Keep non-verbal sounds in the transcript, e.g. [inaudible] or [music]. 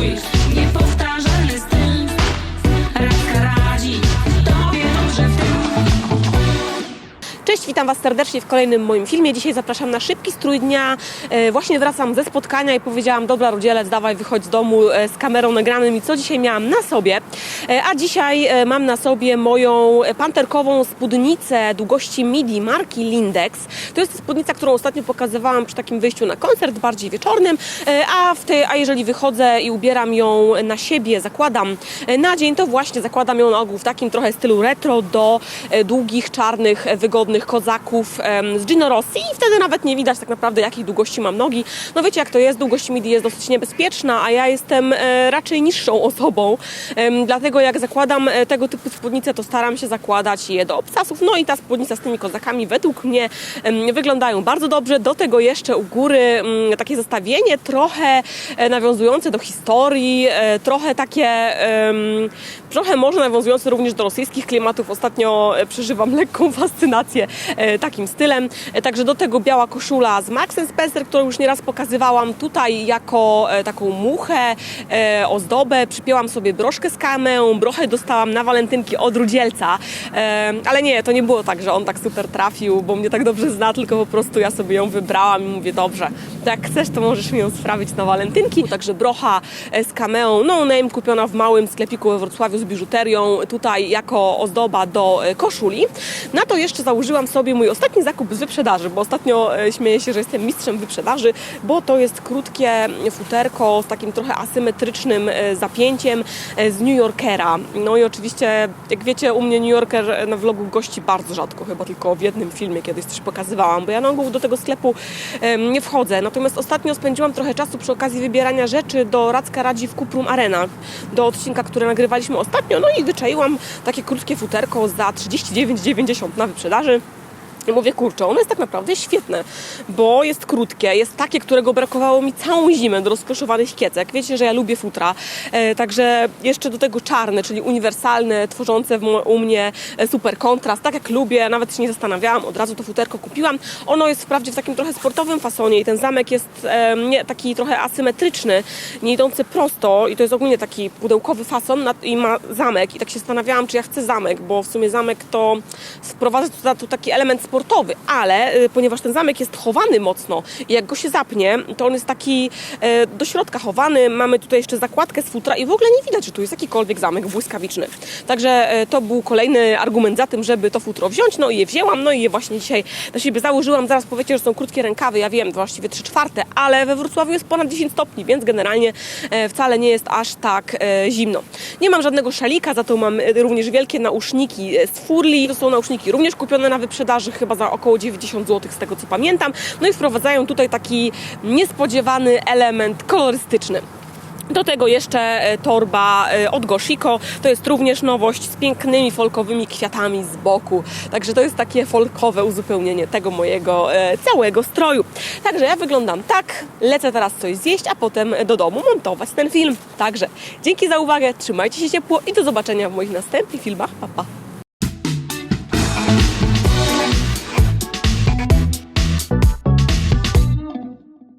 We. Witam Was serdecznie w kolejnym moim filmie. Dzisiaj zapraszam na szybki strój dnia. E, Właśnie wracam ze spotkania i powiedziałam, dobra Rudzielec, dawaj wychodź z domu e, z kamerą nagranym i co dzisiaj miałam na sobie. E, A dzisiaj mam na sobie moją panterkową spódnicę długości midi marki Lindex. To jest spódnica, którą ostatnio pokazywałam przy takim wyjściu na koncert, bardziej wieczornym, a, w a jeżeli wychodzę i ubieram ją na siebie, zakładam na dzień, to właśnie zakładam ją na ogół w takim trochę stylu retro do długich, czarnych, wygodnych kozaków z Gino Rossi i wtedy nawet nie widać tak naprawdę jakiej długości mam nogi. No wiecie jak to jest, długość midi jest dosyć niebezpieczna, a ja jestem e, raczej niższą osobą, dlatego jak zakładam e, tego typu spódnice, to staram się zakładać je do obcasów. No i ta spódnica z tymi kozakami według mnie wyglądają bardzo dobrze. Do tego jeszcze u góry mm, takie zestawienie trochę e, nawiązujące do historii, trochę takie, trochę może nawiązujące również do rosyjskich klimatów. Ostatnio e, przeżywam [laughs] lekką fascynację e, takim stylem. E, Także do tego biała koszula z Max Spencer, którą już nieraz pokazywałam tutaj jako taką muchę, ozdobę. Przypięłam sobie broszkę z kamę, brochę dostałam na walentynki od Rudzielca. Ale nie, to nie było tak, że on tak super trafił, bo mnie tak dobrze zna, tylko po prostu ja sobie ją wybrałam i mówię, dobrze, to jak chcesz, to możesz mi ją sprawić na walentynki. Także brocha z kameą, no name, kupiona w małym sklepiku we Wrocławiu z biżuterią, tutaj jako ozdoba do e, koszuli. Na to jeszcze założyłam sobie mój ostatni zakup z wyprzedaży, bo ostatnio e, śmieję się, że jestem mistrzem wyprzedaży, bo to jest krótkie futerko z takim trochę asymetrycznym e, zapięciem z New Yorkera. No i oczywiście, jak wiecie, u mnie New Yorker na vlogu gości bardzo rzadko, chyba tylko w jednym filmie kiedyś coś pokazywałam, bo ja na ogół do tego sklepu nie wchodzę. Natomiast ostatnio spędziłam trochę czasu przy okazji wybierania rzeczy do Radzka Radzi w Kuprum Arena, do odcinka, który nagrywaliśmy ostatnio, no i wyczaiłam takie krótkie futerko za 39,90 na wyprzedaży. I mówię, kurczę, ono jest tak naprawdę świetne, bo jest krótkie, jest takie, którego brakowało mi całą zimę do rozkoszowanych kiecek. Wiecie, że ja lubię futra, e, także jeszcze do tego czarne, czyli uniwersalne, tworzące u mnie e, super kontrast, tak jak lubię, nawet się nie zastanawiałam, od razu to futerko kupiłam. Ono jest wprawdzie w takim trochę sportowym fasonie i ten zamek jest e, nie, taki trochę asymetryczny, nie idący prosto i to jest ogólnie taki pudełkowy fason i ma zamek i tak się zastanawiałam, czy ja chcę zamek, bo w sumie zamek to wprowadza tu, tu taki element sportowy, ale y, ponieważ ten zamek jest chowany mocno i jak go się zapnie, to on jest taki e, do środka chowany, mamy tutaj jeszcze zakładkę z futra i w ogóle nie widać, że tu jest jakikolwiek zamek błyskawiczny. Także e, to był kolejny argument za tym, żeby to futro wziąć, no i je wzięłam, no i je właśnie dzisiaj na siebie założyłam. Zaraz powiecie, że są krótkie rękawy, ja wiem, właściwie 3 czwarte, ale we Wrocławiu jest ponad 10 stopni, więc generalnie e, wcale nie jest aż tak zimno. Nie mam żadnego szalika, za to mam również wielkie nauszniki z Furli. To są nauszniki również kupione na wyprzedaży, chyba za około 90 zł z tego co pamiętam. No i wprowadzają tutaj taki niespodziewany element kolorystyczny. Do tego jeszcze e, torba e, od Goshiko. To jest również nowość z pięknymi folkowymi kwiatami z boku. Także to jest takie folkowe uzupełnienie tego mojego e, całego stroju. Także ja wyglądam tak. Lecę teraz coś zjeść, a potem do domu montować ten film. Także dzięki za uwagę, trzymajcie się ciepło i do zobaczenia w moich następnych filmach. Pa, pa.